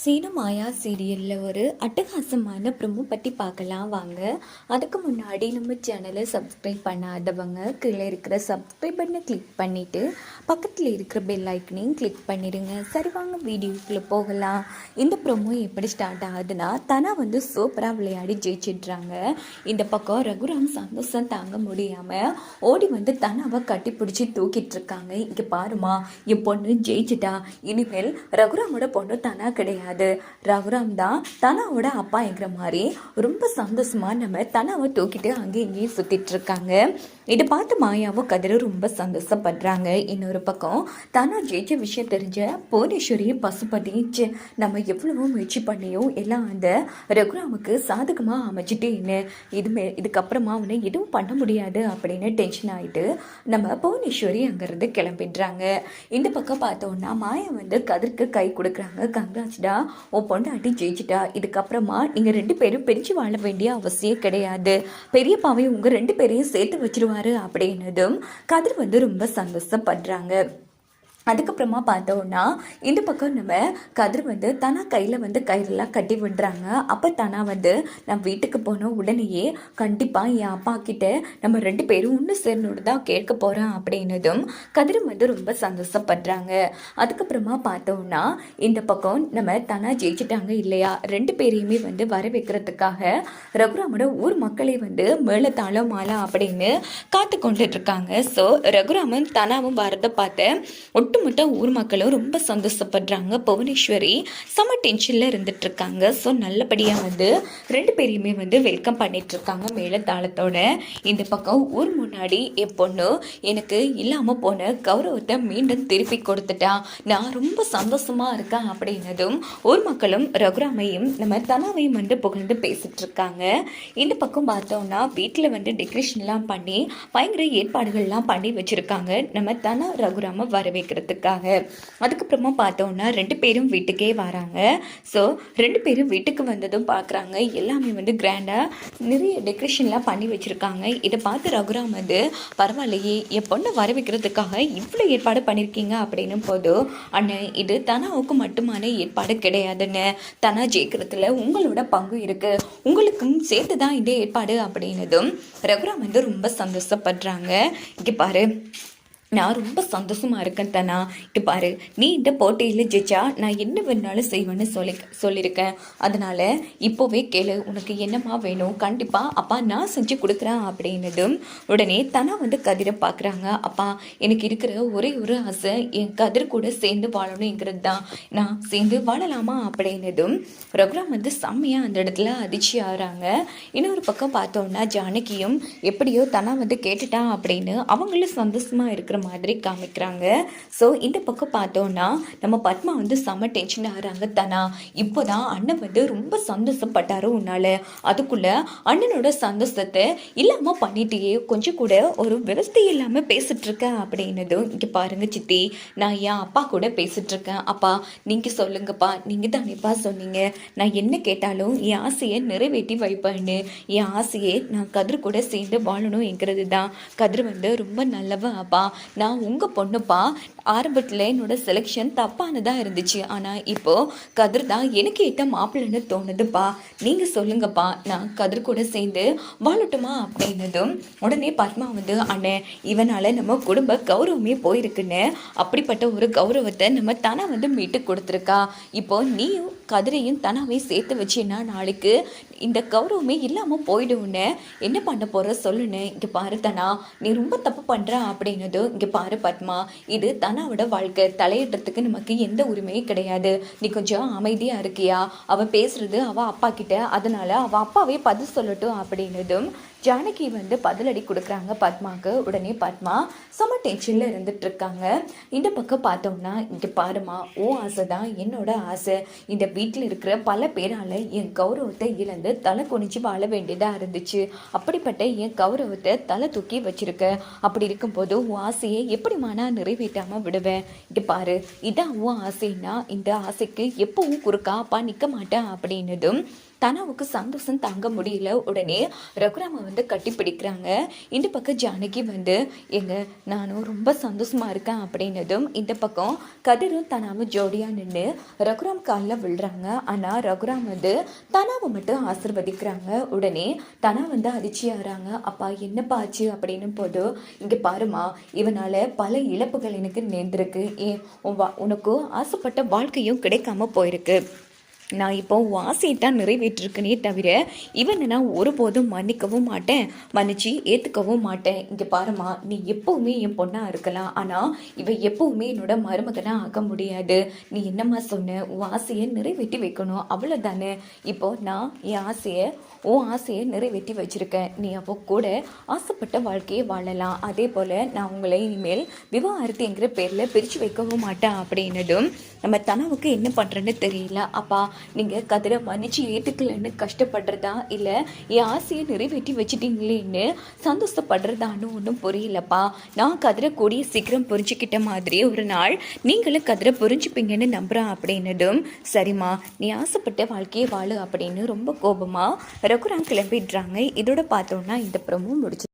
சீன மாயா சீரியலில் ஒரு அட்டகாசமான ப்ரொமோ பற்றி பார்க்கலாம் வாங்க. அதுக்கு முன்னாடி நம்ம சேனலை சப்ஸ்கிரைப் பண்ணாதவங்க கீழே இருக்கிற சப்ஸ்கிரைப் பண்ணை கிளிக் பண்ணிவிட்டு பக்கத்தில் இருக்கிற பெல் ஐக்கனையும் கிளிக் பண்ணிடுங்க. சரி வாங்க வீடியோக்குள்ளே போகலாம். இந்த ப்ரொமோ எப்படி ஸ்டார்ட் ஆகுதுன்னா தனா வந்து சூப்பராக விளையாடி ஜெயிச்சிடுறாங்க. இந்த பக்கம் ரகுராம் சந்தோஷம் தாங்க முடியாமல் ஓடி வந்து தனாவை கட்டி பிடிச்சி தூக்கிட்டு இருக்காங்க. இங்கே பாருமா என் பொண்ணு ஜெயிச்சிட்டா. இனிமேல் ரகுராமோட பொண்ணு தனா கிடையாது. ரகுராம் தான் தனாவோட அப்பாங்கிற மாதிரி ரொம்ப சந்தோஷமா நம்ம தனாவை தூக்கிட்டு அங்கேயும் இங்கேயும் சுத்திட்டு இருக்காங்க. இதை பார்த்து மாயாவும் கதிரும் ரொம்ப சந்தோஷப்படுறாங்க. இன்னொரு பக்கம் தனா ஜெயிச்ச விஷயம் தெரிஞ்ச புவனேஸ்வரி பசுபதி நம்ம எவ்வளவோ முயற்சி பண்ணியும் எல்லாம் அந்த ரகுராமுக்கு சாதகமாக அமைச்சிட்டேன்னு இதுமே இதுக்கப்புறமா அவனை எதுவும் பண்ண முடியாது அப்படின்னு டென்ஷன் ஆகிட்டு நம்ம புவனேஸ்வரி அங்கேருந்து கிளம்பிடுறாங்க. இந்த பக்கம் பார்த்தோன்னா மாயா வந்து கதிர்க்கு கை கொடுக்குறாங்க. கங்காச்சிடா உன் பொண்டாட்டி ஜெயிச்சிட்டா இதுக்கப்புறமா நீங்கள் ரெண்டு பேரும் பிரித்து வாழ வேண்டிய அவசியம் கிடையாது. பெரியப்பாவை உங்கள் ரெண்டு பேரையும் சேர்த்து வச்சிருவாரு அப்படின்னதும் கதிர் வந்து ரொம்ப சந்தோஷப்படுறாங்க. அதுக்கப்புறமா பார்த்தோன்னா இந்த பக்கம் நம்ம கதிர் வந்து தனா கையில் வந்து கயிறெல்லாம் கட்டி விடுறாங்க. அப்போ தனா வந்து நான் வீட்டுக்கு போன உடனேயே கண்டிப்பாக என் அப்பா கிட்ட நம்ம ரெண்டு பேரும் ஒன்று சேர்ந்துட்டு தான் கேட்க போகிறேன் அப்படின்னதும் கதிர் வந்து ரொம்ப சந்தோஷப்படுறாங்க. அதுக்கப்புறமா பார்த்தோன்னா இந்த பக்கம் நம்ம தனா ஜெயிச்சிட்டாங்க இல்லையா? ரெண்டு பேரையுமே வந்து வர வைக்கிறதுக்காக ரகுராமோட ஊர் மக்களே வந்து மேளத்தாளம் மாலா அப்படின்னு காத்து கொண்டுட்டு இருக்காங்க. ஸோ ரகுராமன் தனாவும் வரதை பார்த்து ஒட்டுமொத்த ஊர் மக்களும் ரொம்ப சந்தோஷப்படுறாங்க. புவனேஸ்வரி செம டென்ஷனில் இருந்துட்டு இருக்காங்க ஸோ நல்லபடியாக வந்து ரெண்டு பேரையுமே வந்து வெல்கம் பண்ணிட்டு இருக்காங்க தாளத்தோட இந்த பக்கம் ஊர் முன்னாடி என் பொண்ணு எனக்கு இல்லாமல் போன கௌரவத்தை மீண்டும் திருப்பி கொடுத்துட்டா. நான் ரொம்ப சந்தோஷமா இருக்கேன் அப்படின்னதும் ஊர் மக்களும் ரகுராமையும் நம்ம தனாவையும் வந்து புகழ்ந்து பேசிட்டு இருக்காங்க இந்த பக்கம் பார்த்தோம்னா வீட்டில் வந்து டெக்கரேஷன்லாம் பண்ணி பயங்கர ஏற்பாடுகள்லாம் பண்ணி வச்சிருக்காங்க. நம்ம தனா ரகுராம வரவேற்கிறது. வைக்கிறதுக்காக அதுக்கப்புறமா பார்த்தோன்னா ரெண்டு பேரும் வீட்டுக்கே வராங்க. ஸோ ரெண்டு பேரும் வீட்டுக்கு வந்ததும் பார்க்குறாங்க எல்லாமே வந்து கிராண்டாக நிறைய டெக்கரேஷன்லாம் பண்ணி வச்சுருக்காங்க. இதை பார்த்து ரகுராம் வந்து பரவாயில்லையே என் பொண்ணை வர வைக்கிறதுக்காக இவ்வளோ ஏற்பாடு பண்ணியிருக்கீங்க அப்படின்னு போதும் அண்ணன் இது தனாவுக்கு மட்டுமான ஏற்பாடு கிடையாதுன்னு தனா ஜெயிக்கிறதுல உங்களோட பங்கு இருக்குது உங்களுக்கும் சேர்த்து தான் இந்த ஏற்பாடு அப்படின்னதும் ரகுராம் வந்து ரொம்ப சந்தோஷப்படுறாங்க. இங்கே பாரு. நான் ரொம்ப சந்தோஷமா இருக்கேன் தானா. இது பாரு நீ இந்த போட்டியில் ஜெயிச்சா நான் என்ன வேணாலும் செய்வேன்னு சொல்லி சொல்லியிருக்கேன். அதனால இப்போவே கேளு உனக்கு என்னம்மா வேணும்? கண்டிப்பாக அப்பா நான் செஞ்சு கொடுக்குறேன் அப்படின்னதும் உடனே தனா வந்து கதிரை பார்க்குறாங்க. அப்பா எனக்கு இருக்கிற ஒரே ஒரு ஆசை என் கதிர் கூட சேர்ந்து வாழணுங்கிறது தான். நான் சேர்ந்து வாழலாமா அப்படின்னதும் ரகுராம் வந்து செம்மையாக அந்த இடத்துல அதிர்ச்சி ஆகிறாங்க. இன்னொரு பக்கம் பார்த்தோம்னா ஜானகியும் எப்படியோ தனா வந்து கேட்டுட்டா அப்படின்னு அவங்களும் சந்தோஷமா இருக்கிற மாதிரி காமிக்கிறாங்க. ஸோ இந்த பக்கம் பார்த்தோம்னா நம்ம பத்மா வந்து செம்ம டென்ஷன் ஆகிறாங்க தானே? இப்போ தான் அண்ணன் வந்து ரொம்ப சந்தோஷப்பட்டாரு உன்னால். அதுக்குள்ள அண்ணனோட சந்தோஷத்தை இல்லாமல் பண்ணிட்டே கொஞ்சம் கூட ஒரு விவஸ்தை இல்லாமல் பேசிட்டு அப்படின்னதும் இங்கே பாருங்கள் சித்தி. நான் என் அப்பா கூட பேசிகிட்ருக்கேன் அப்பா நீங்கள் சொல்லுங்கப்பா. நீங்கள் தானேப்பா சொன்னீங்க. நான் என்ன கேட்டாலும் என் ஆசையை நிறைவேற்றி வைப்பேன்னு. என் ஆசையை நான் கதிர் கூட சேர்ந்து வாழணும்ங்கிறது தான் கதிர் வந்து ரொம்ப நல்லவன் அப்பா. நான் உங்கள் பொண்ணுப்பா. ஆரம்பத்தில் என்னோட செலெக்ஷன் தப்பானதாக இருந்துச்சு. ஆனால் இப்போது கதிர் தான் எனக்கு ஏற்ற மாப்பிள்ளைன்னு தோணுதுப்பா. நீங்கள் சொல்லுங்கப்பா. நான் கதிர் கூட சேர்ந்து வாழட்டுமா அப்படின்னதும் உடனே பத்மா வந்து அண்ணன் இவனால் நம்ம குடும்ப கௌரவமே போயிருக்குன்னு. அப்படிப்பட்ட ஒரு கௌரவத்தை நம்ம தனா வந்து மீட்டு கொடுத்துருக்கா. இப்போ நீயும் கதிரையும் தனாவையும் சேர்த்து வச்சேன்னா நாளைக்கு இந்த கௌரவமே இல்லாமல் போயிடும்னு. என்ன பண்ண போகிற சொல்லுன்னு. இங்கே பாரு தனா நீ ரொம்ப தப்பு பண்ணுற அப்படின்னதும் இங்கே பாரு பத்மா இது தனாவோட வாழ்க்கை. தலையிடுறதுக்கு நமக்கு எந்த உரிமையும் கிடையாது. நீ கொஞ்சம் அமைதியாக இருக்கியா? அவள் பேசுறது அவள் அப்பா கிட்ட. அதனால அவள் அப்பாவே பதில் சொல்லட்டும் அப்படின்னதும் ஜானகி வந்து பதிலடி கொடுக்குறாங்க பத்மாவுக்கு உடனே பத்மா செம டென்ஷனில் இருந்துட்டு இருக்காங்க இந்த பக்கம் பார்த்தோம்னா இங்கே பாருமா ஓ ஆசை தான் என்னோட ஆசை. இந்த வீட்டில் இருக்கிற பல பேரால் என் கௌரவத்தை இழந்து தலை குனிச்சு வாழ வேண்டியதாக இருந்துச்சு. அப்படிப்பட்ட என் கௌரவத்தை தலை தூக்கி வச்சிருக்க. அப்படி இருக்கும்போது உன் ஆசையை எப்படிமா நான் நிறைவேற்றாமல் விடுவேன்? இங்கே பாரு இதான் உன் ஆசைன்னா இந்த ஆசைக்கு எப்பவும் குறுக்கா அப்பா நிற்க மாட்டேன் அப்படின்னதும் தனாவுக்கு சந்தோஷம் தாங்க முடியல. உடனே ரகுராமன் வந்து கட்டி பிடிக்கிறாங்க. இந்த பக்கம் ஜானகி வந்து எங்க நானும் ரொம்ப சந்தோஷமா இருக்கேன் அப்படின்னதும் இந்த பக்கம் கதிரும் தனாவும் ஜோடியாக நின்று ரகுராம் காலில் விழுறாங்க. ஆனால் ரகுராம் வந்து தனாவை மட்டும் ஆசிர்வதிக்கிறாங்க. உடனே தனா வந்து அதிர்ச்சியாகிறாங்க. அப்பா என்னப்பா ஆச்சு? அப்படின்னு போது இங்கே பாருமா இவனால பல இழப்புகள் எனக்கு நேர்ந்திருக்கு. ஏன் உன் வா ஆசைப்பட்ட வாழ்க்கையும் கிடைக்காம போயிருக்கு. நான் இப்போ உன் ஆசையை தான் நிறைவேற்றிருக்கனே தவிர இவனை நான் ஒருபோதும் மன்னிக்கவும் மாட்டேன். மன்னிச்சு ஏற்றுக்கவும் மாட்டேன். இங்கே பாருமா நீ எப்பவுமே என் பொண்ணாக இருக்கலாம். ஆனால் இவன் எப்பவுமே என்னோட மருமகனாக ஆக முடியாது. நீ என்னம்மா சொன்ன? உன் ஆசையை நிறைவேற்றி வைக்கணும். அவ்வளோதானே இப்போ நான் என் ஆசையை உன் ஆசையை நிறைவேற்றி வச்சிருக்கேன். நீ அப்போ கூட ஆசைப்பட்ட வாழ்க்கையை வாழலாம். அதே போல் நான் உங்களை இனிமேல் விவாகரத்துங்கிற பேரில் பிரித்து வைக்கவும் மாட்டேன். அப்படின்னதும் நம்ம தனவுக்கு என்ன பண்ணுறேன்னு தெரியல. அப்பா நீங்கள் கதிரை மன்னிச்சு ஏற்றுக்கலன்னு கஷ்டப்படுறதா இல்லை என் ஆசையை நிறைவேற்றி வச்சுட்டீங்களேன்னு சந்தோஷப்படுறதான்னு ஒன்றும் புரியலப்பா. நான் கதிரை கூடிய சீக்கிரம் புரிஞ்சுக்கிட்ட மாதிரி ஒரு நாள் நீங்களும் கதிரை புரிஞ்சுப்பீங்கன்னு நம்புகிறேன் அப்படின்னதும் சரிம்மா நீ ஆசைப்பட்ட வாழ்க்கையை வாழு அப்படின்னு ரொம்ப கோபமாக ரகுராம் கிளம்பிடுறாங்க. இதோட பார்த்தோன்னா இந்த ப்ரமோ முடிச்சு